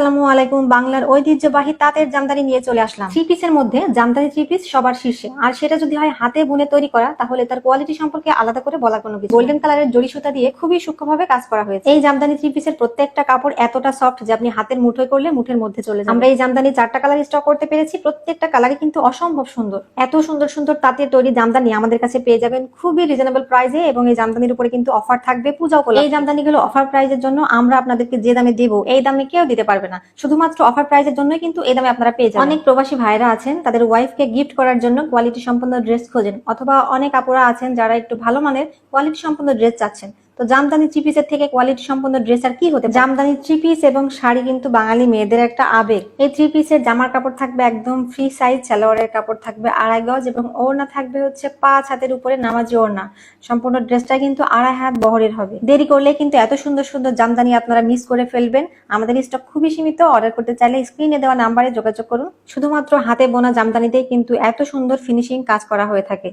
আসসালামু আলাইকুম, বাংলার ঐতিহ্যবাহী তাঁতের জামদানি নিয়ে চলে আসলাম। থ্রি পিসের মধ্যে জামদানি থ্রি পিস সবার শীর্ষে। আর সেটা যদি হয় হাতে বুনে তৈরি করা, তাহলে তার কোয়ালিটি সম্পর্কে আলাদা করে বলার কোনো কিছু গোল্ডেন কালারের জড়ি সুতা দিয়ে খুবই সূক্ষ্মভাবে কাজ করা হয়েছে। এই জামদানি থ্রি পিসের প্রত্যেকটা কাপড় এতটা সফট যে আপনি হাতের মুঠোয় করলে মুঠের মধ্যে চলে যাবে। আমরা এই জামদানি চারটা কালার স্টক করতে পেরেছি। প্রত্যেকটা কালারই কিন্তু অসম্ভব সুন্দর। এত সুন্দর সুন্দর তাঁতের তৈরি জামদানি আমাদের কাছে পেয়ে যাবেন খুবই রিজনেবল প্রাইসে এবং এই জামদানির উপরে কিন্তু অফার থাকবে, পূজাও করলে এই জামদানিগুলো অফার প্রাইসের জন্য আমরা আপনাদেরকে যে দামে দেবো, এই দামে কেউ দিতে পারবে না। শুধুমাত্র অফার প্রাইসের জন্য কিন্তু এই দামে আপনারা পেয়ে যাবেন। অনেক প্রবাসী ভাইরা আছেন, তাদের ওয়াইফকে গিফট করার জন্য কোয়ালিটি সম্পন্ন ড্রেস খোঁজেন, অথবা অনেক আপুরা আছেন যারা একটু ভালো মানের কোয়ালিটি সম্পন্ন ড্রেস চাচ্ছেন। তো জামদানি থ্রি পিসের থেকে কোয়ালিটি সম্পন্ন ড্রেস আর কি হতে জামদানি থ্রি পিস এবং শাড়ি কিন্তু বাঙালি মেয়েদের একটা আবেগ। এই থ্রি পিসের জামার কাপড় থাকবে একদম ফ্রি সাইজ সালোয়ারের কাপড় থাকবে আড়াই গজ এবং ওড়না থাকবে হচ্ছে পাঁচ হাতের উপরে নামাজি ওড়না। সম্পূর্ণ ড্রেসটা কিন্তু আড়াই হাত বহরের হবে। দেরি করলে কিন্তু এত সুন্দর সুন্দর জামদানি আপনারা মিস করে ফেলবেন। আমাদের স্টক খুবই সীমিত। অর্ডার করতে চাইলে স্ক্রিনে দেওয়া নাম্বারে যোগাযোগ করুন। শুধুমাত্র হাতে বোনা জামদানিতেই কিন্তু এত সুন্দর ফিনিশিং কাজ করা হয়ে থাকে।